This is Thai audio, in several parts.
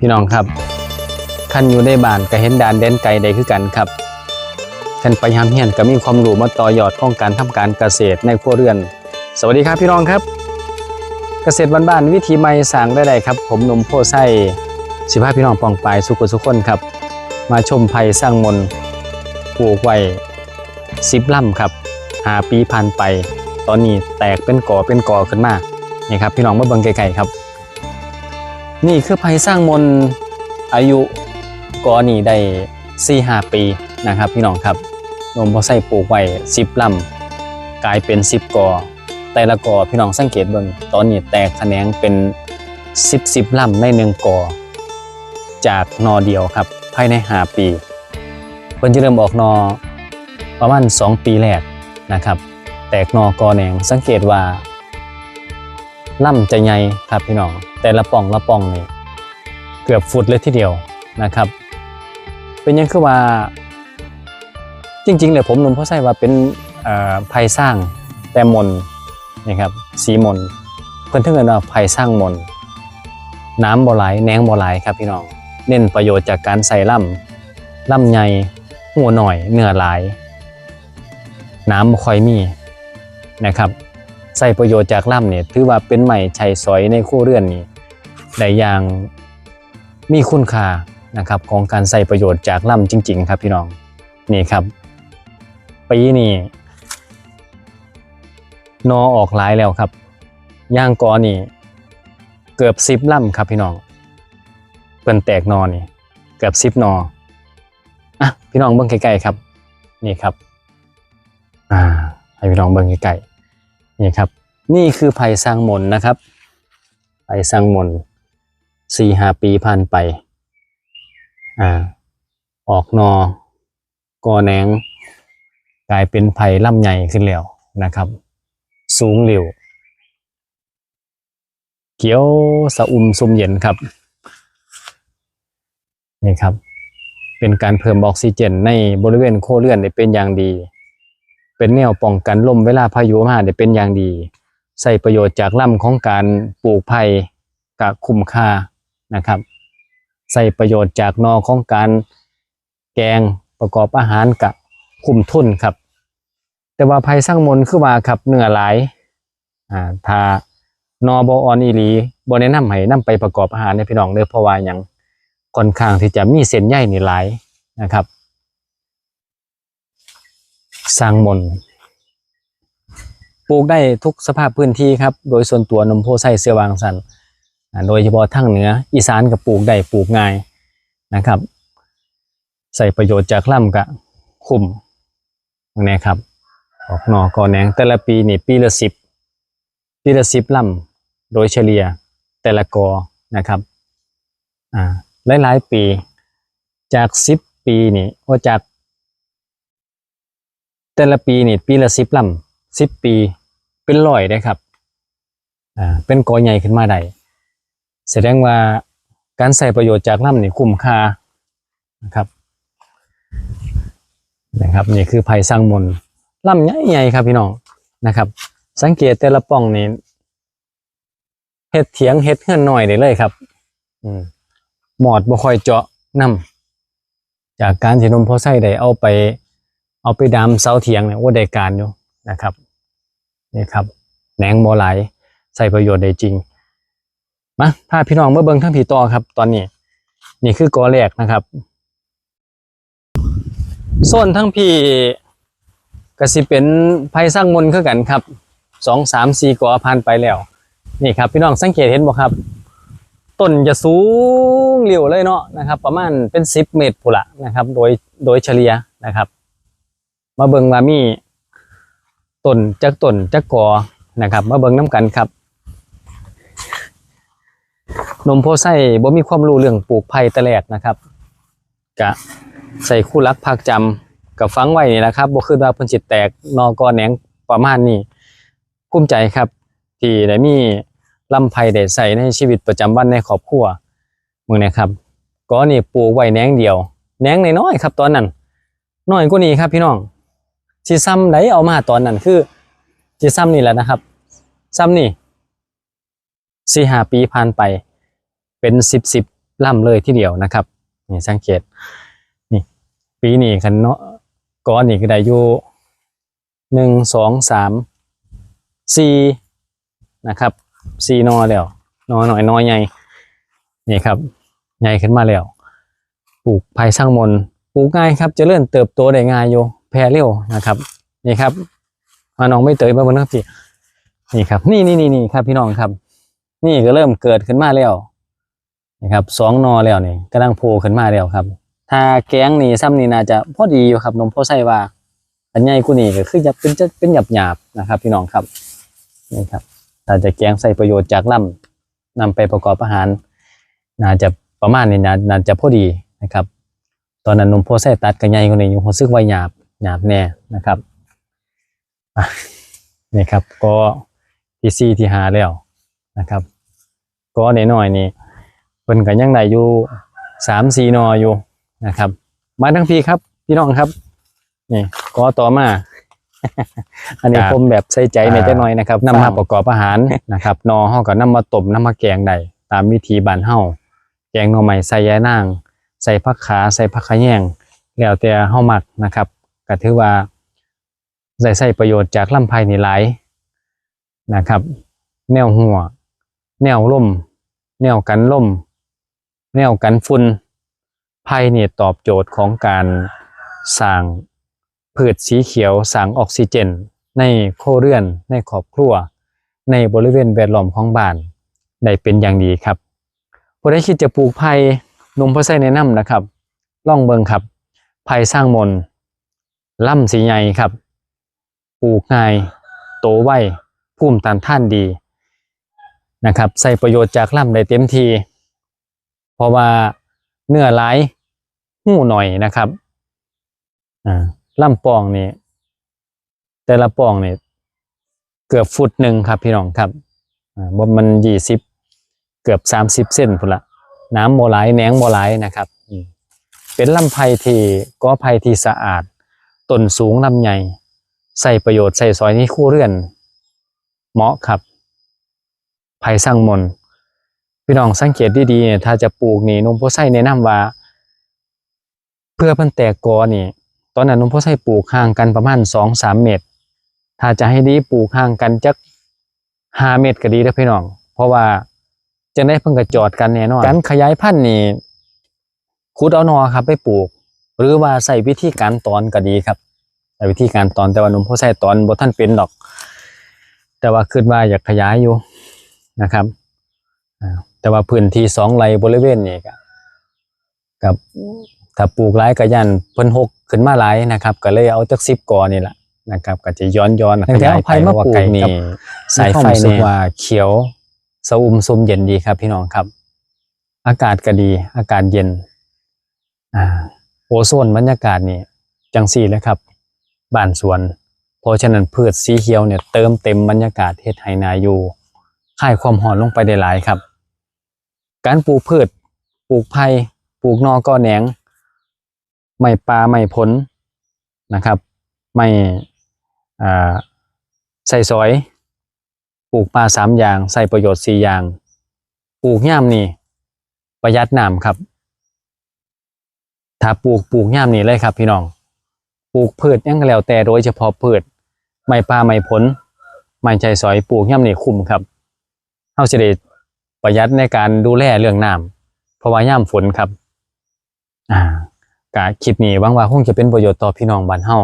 พี่น้องครับคันอยู่ในบ้านก็เห็นด่านแดนไกลได้คือกันครับคันไปหามเฮียนก็มีความรู้มาต่อยอดของการทำการเกษตรในครัวเรือน สวัสดีครับพี่น้องครับ เกษตรบ้านๆวิธีใหม่สร้างได้ไดครับ ผมนุ่มโพไส้สิพาพี่น้องปองปายสุขสุขคนครับ มาชมไผ่สร้างมนต์ปลูกไว้สิบล่ำครับหาปีผ่านไป ตอนนี้แตกเป็นก่อเป็นก่อขึ้นมานี่ครับพี่น้องมาเบิ่งไกลๆครับ นี่คือไผ่สร้างมนอายุก่อนี่ได้สี่ห้าปีนะครับพี่น้องครับนมพอใส่ปลูกไว้สิบลำกลายเป็นสิบกอแต่ละกอพี่น้องสังเกตเบิ่งตอนนี้แตกแขนงเป็นสิบสิบลำในหนึ่งกอจากนอเดียวครับภายในห้าปีเพิ่นจะเริ่มออกนอประมาณสองปีแรกนะครับ แตกนอกอแหนงสังเกตว่า ล่ำจะใหญ่ครับพี่น้อง แต่ละป่องละป่องนี่เกือบฟุตเลยทีเดียวนะครับ เป็นยังคือว่า จริงๆเลยผมนุ่มพ่อใส่ว่าเป็นภัยสร้างแต่มนนี่ครับสีมนเพิ่นถึงเรียกว่าภัยสร้างมนน้ำบ่ไหลแหนงบ่ไหลครับพี่น้อง เน้นประโยชน์จากการใส่ล่ำล่ำใหญ่หัวหน่อยเนื้อหลาย น้ำบ่ค่อยมีนะครับ ใส่ประโยชน์จากล่ำเนี่ยถือว่าเป็นใหม่ใช้สอยในครัวเรือนนี่ได้อย่างมีคุณค่านะครับของการใส่ประโยชน์จากล่ำจริง ๆ ครับพี่น้องนี่ครับปีนี้นอออกหลายแล้วครับย่างกอนี่เกือบสิบล่ำครับพี่น้องเปิ่นแตกนอนี่เกือบสิบนออะพี่น้องเบิ่งใกล้ๆครับ นี่ครับ อ่าให้พี่น้องเบิ่งใกล้ๆ นี่ครับ นี่คือไผ่สร้างมนนะครับ ไผ่สร้างมนสี่ห้าปีผ่านไป อ่า ออกนอกอแหนง กลายเป็นไผ่ล่ำใหญ่ขึ้นแล้วนะครับ สูงเหลวเขียวสะอุ่มซุมเย็นครับ นี่ครับ เป็นการเพิ่มออกซิเจนในบริเวณโคเลื่อนได้เป็นอย่างดี เป็นแนวป้องกันลมเวลาพายุมาได้เป็นอย่างดี ใส่ประโยชน์จากลำของการปลูกไผ่กับคุ้มค่านะครับ ใส่ประโยชน์จากนอของการแกงประกอบอาหารกับคุ้มทุนครับ แต่ว่าไผ่สร้างมนต์คือว่าครับเนื้อหลายอ่าถ้านอบออนอีลีบแนะนำให้นำไปประกอบอาหารในพี่น้องเด้อเพราะว่าหยังค่อนข้างที่จะมีเส้นใยนี่หลายนะครับ สร้างมนต์ปลูกได้ทุกสภาพพื้นที่ครับ โดยส่วนตัวนมโพไซเสือวางสัน โดยเฉพาะทางเหนือ อีสานก็ปลูกได้ปลูกง่ายนะครับ ใส่ประโยชน์จากล่ำกะคุมนี่ครับ ออกหนอกอแหนงแต่ละปีนี่ปีละสิบปีละสิบล่ำโดยเฉลี่ยแต่ละกอนะครับอ่าหลายๆปีจากสิบปีนี่ว่าจาก แต่ละปีนี่ปีละสิบลำสิบปีเป็นร้อยได้ครับอ่าเป็นกอใหญ่ขึ้นมาได้แสดงว่าการใส่ประโยชน์จากลำนี่คุ้มค่านะครับนะครับนี่คือไผ่สร้างมนต์ลำใหญ่ๆครับพี่น้องนะครับ สังเกตแต่ละป่องนี่เห็ดเถียงเห็ดเฮือนหน่อยได้เลยครับ อืมหมอดบ่ค่อยเจาะนํจากการที่นมพอไส้ได้เอาไป เอาไปดามเสาเถียงเนี่ยว่าได้การอยู่นะครับนี่ครับแหนงโมไหลายใส่ประโยชน์ได้จริงมาพาพี่น้องเมาเบิ่งทั้งผีต่อครับ ตอนนี้ นี่คือกอแรกนะครับส่วนทั้งพี่ก็สิเป็นไผ่สร้างมนต์คือกันครับสองสามสี่กอผ่านไปแล้ว นี่ครับ พี่น้องสังเกตเห็นบ่ครับต้นจะสูงเหลียวเลยเนาะนะครับ ประมาณเป็นสิบเมตรพุละนะครับ โดยโดยเฉลี่ยนะครับ มาเบิ่งว่ามีต้นจักต้นจักกอนะครับ มาเบิ่งน้กันครับนมโพไส้บ่มีความรู้เรื่องปลูกไผ่ต่แรกนะครับกะใส่คู่รักภาคจำกับฟังไว้นี่นะครับบ่คือว่าเพิ่นสิแตกนอกอแหนงประมาณนี้ภูมิใจครับ ที่ได้มีลำไผ่ได้ใส่ในชีวิตประจำวันในครอบครัวมึงนะครับก็นี่ปลูกไว้แหนงเดียวแหนงน้อยๆครับ ตอนนั้นน้อยกว่านี้ครับพี่น้อง สิซ้ำไหนเอามาตอนนั้นคือสิซ้ำนี่แหละนะครับ ซ้ำนี่สี่ห้าปีผ่านไป เป็นสิบสิบล่ำเลยทีเดียวนะครับนี่สังเกตนี่ปีนี้คันเนาะก้อนนี่ก็ได้อยู่หนึ่งสองสามสี่นะครับสี่นอแล้วนอหน่อยนอใหญ่นี่ครับใหญ่ขึ้นมาแล้วปลูกภายสร้างมนปลูกง่ายครับเจะเริ่มเติบโตได้ง่ายอยู่ แพร่เร็วนะครับนี่ครับมาน้องไม่เตยมาบนครับพี่นี่ครับ นี่นี่นี่นี่ครับพี่น้องครับ นี่ก็เริ่มเกิดขึ้นมาแล้วนะครับสองนอแล้วนี่กำลังโผล่ขึ้นมาแล้วครับ ถ้าแกงนี่ซ้ำนี่น่าจะพอดีอยู่ครับนมพ่อไส้ว่า อันใหญ่กูนี่ก็คือจะเป็นจะเป็นหยาบหยาบนะครับ พี่น้องครับนี่ครับถ้าจะแกงใส่ประโยชน์จากลำนำไปประกอบอาหาร น่าจะประมาณนี้น่าจะพอดีนะครับ ตอนนั้นนมโพไส้ตัดกันใหญ่กว่านี้อยู่รู้สึกว่าหยาบ หยาบแน่นะครับอะนี่ครับก็ที่สี่ที่หาแล้วนะครับก็หน่อยๆนี่เพิ่นก็ยังได้อยู่สามสี่นออยู่นะครับ มาทั้งพี่ครับ พี่น้องครับนี่ก็ต่อมา อันนี้ครับผมแบบใส่ใจในจักหน่อยนะครับนำมาประกอบอาหารนะครับนอเฮาก็นำมาต้มนำมาแกงได้ตามวิธีบ้านเฮาแกงหน่อไม้ใส่ยายนาง ใส่ผักขาใส่ผักขะแยงแล้วแต่เฮามักนะครับ ก็ถือว่าได้ใช้ประโยชน์จากลำไผ่นี่หลายนะครับ แนวหัว แนวล่ม แนวกันล่ม แนวกันฝุ่นไผ่นี่ตอบโจทย์ของการสร้างพืชสีเขียวสร้างออกซิเจน ในโคเรือน ในครอบครัว ในบริเวณแวดล้อมของบ้านได้เป็นอย่างดีครับผู้ใดคิดจะปลูกไผ่นุ่มพ่อไส้แนะนำนะครับ ล่องเบิงครับไผ่สร้างมนต์ ล่ำสีใหญ่ครับปลูกง่ายโตไวภูมิต้านทานดีนะครับ ใส่ประโยชน์จากล่ำได้เต็มที เพราะว่าเนื้อหลายหูหน่อยนะครับล่ำปองนี่แต่ละปองนี่เกือบฟุตหนึ่งครับพี่น้องครับบ่มันยี่สิบเกือบสามสิบเส้นพุ่นละน้ำโมไหลายแหนงโมไหลายนะครับ เป็นลำไผ่ที่ก็ไผ่ที่สะอาด ต้นสูงลำใหญ่ใส่ประโยชน์ใส่ซอยนี้คู่เรือน เหมาะครับไผ่สร้างมนพี่น้องสังเกตดีๆเนี่ยถ้าจะปลูกนี่นุ่มโพไส้แนะนำว่า เพื่อมันแตกกอนี่ ตอนนั้นนุ่มโพไส้ปลูกห่างกันประมาณสองสามเมตร ถ้าจะให้ดีปลูกห่างกันจักห้าเมตรก็ดีนะพี่น้อง เพราะว่าจะได้เพิ่งกระจอดกันแน่นอนการขยายพันธุ์นี่ขุดเอานอครับไปปลูก หรือว่าใส่วิธีการตอนก็ดีครับใส่วิธีการตอนแต่ว่านมโพไส้ตอนบ่ท่านเป็นดอก แต่ว่าคิดว่าอยากขยายอยู่นะครับอ่าแต่ว่าพื้นที่สองไร่บริเวณนี้ก็กับถ้าปลูกหลายก็ยันเพิ่นหกขึ้นมาหลายนะครับ ก็เลยเอาจักสิบกอนี่แหละนะครับ ก็จะย้อนย้อนขยายไปเพราะว่าไก่นี่สายไฟนี่ว่าเขียวสะอุ่มซุมเย็นดีครับ พี่น้องครับ อากาศก็ดี อากาศเย็น อ่า โอโซนบรรยากาศนี่จังสี่เลยครับบ้านสวน เพราะฉะนั้นพืชสีเขียวเนี่ยเติมเต็มบรรยากาศเฮ็ดให้นาอยู่คายความหอนลงไปได้หลายครับ การปลูกพืชปลูกไผ่ปลูกนอกอแหนงไม่ปลาไม่ผลนะครับ ไม่ใส่ซอย ปลูกปลาสามอย่าง ใส่ประโยชน์สี่อย่าง ปลูกย่ามนี่ประหยัดน้ำครับ ถ้าปลูกปลูกย่ามนี่เลยครับ พี่น้อง ปลูกพืชยังก็แล้วแต่โดยเฉพาะพืชไม่ปลาไม่ผลไม่ใช่ซอยปลูกย่ำนี่คุ้มครับเฮาสิได้ประหยัดในการดูแลเรื่องน้ำเพราะว่าย่ำฝนครับ อ่ากะคลิปนี้หวังว่าคงจะเป็นประโยชน์ต่อพี่น้องบ้านเฮา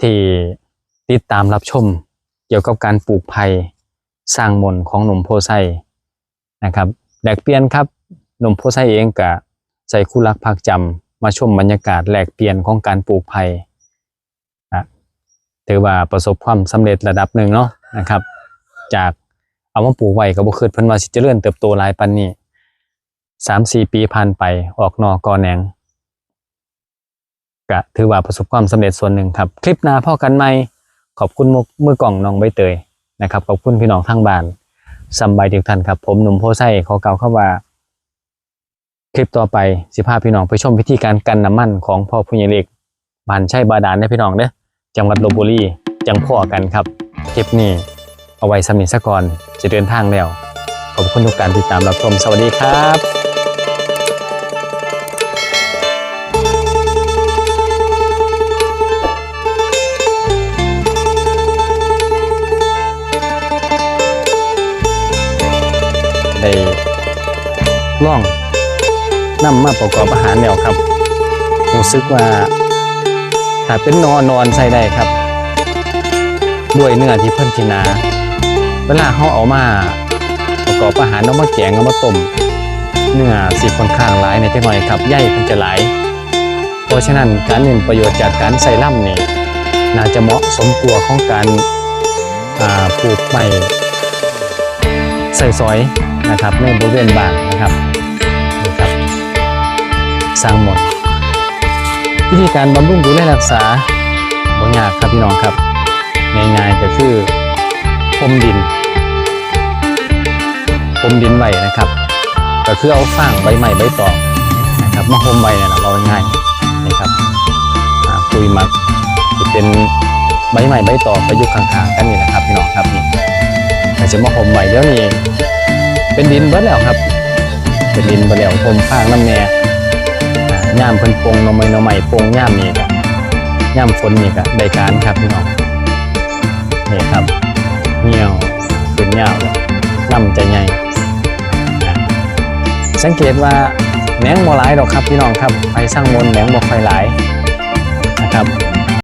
ที่ติดตามรับชม เกี่ยวกับการปลูกไผ่สร้างมนต์ของหนุ่มโพไซนะครับแลกเปลี่ยนครับหนุ่มโพไซเองกะใส่คู่รักพักจำ มาชมบรรยากาศแลกเปลี่ยนของการปลูกไผ่ถือว่าประสบความสำเร็จระดับหนึ่งเนาะนะครับ จากเอามาปลูกไว้ก็บ่คิดเพิ่นว่าสิเจริญเติบโตหลายปานนี้สามสี่ปีผ่านไปออกนอกอแหนงก็ถือว่าประสบความสำเร็จส่วนหนึ่งครับ คลิปหน้าพ่อกันใหม่ขอบคุณมือกล่องน้องใบเตยนะครับขอบคุณพี่น้องทางบ้านสบายทุกท่านครับ ผมหนุ่มโพไซขอเกล่าวคำว่า คลิปต่อไปสิภาพี่น้องไปชมพิธีการกันน้ำมันของพ่อผู้ใหญ่เล็กบ้านชัยบาดาลนะพี่น้องเด้อจังหวัดลบบุรีจังพ่อกันครับคลิปนี้เอาไว้สำนิสก่อนจะเดินทางแล้ว ขอบคุณทุกการติดตามรับชมสวัสดีครับได้ล่อ นำมาประกอบอาหารแล้วครับรู้สึกว่าถ้าเป็นนอนนอนใส่ได้ครับ ด้วยเนื้อที่เพิ่นที่หนาเวลาเขาเอามาประกอบอาหารเอามาแกงเอามาต้มเนื้อสีค่อนข้างหลายในจังหน่อยครับใยเพิ่นจะหลาย เพราะฉะนั้นการเน้นประโยชน์จากการใส่ล่ำนี่น่าจะเหมาะสมกลัวของการปลูกไม้ใส่ซอยนะครับในบริเวณบ้านนะครับ สร้างหมดวิธีการบำรุงดูแลรักษาบ่ยากครับพี่น้องครับ ง่ายๆก็คือพรมดินพรมดินไว้นะครับ ก็คือเอาฟางใบใหม่ใบตอกนะครับมาห่มไว้เนี่ยนะเราง่ายนะครับปุ๋ยหมักที่เป็นใบใหม่ใบตอกไปอยู่ข้างๆกันนี่นะครับพี่น้องครับนี่ก็จะมาห่มไว้เดี๋ยวนี้เป็นดินเบิดแล้วครับ เป็นดินเบิดแล้วห่มฟางน้ำแน่ ย่ามเพิ่นปงหน่อไม้หน่อไม้ปงย่ามนี่ก็ย่ามฝนนี่ก็ได้การครับพี่น้องนี่ครับเหี่ยวขึ้นยาวเลยลำจะใหญ่สังเกตว่าแหนงบ่หลายดอกครับพี่น้องครับไปสร้างมนแหนงบ่ค่อยหลายนะครับ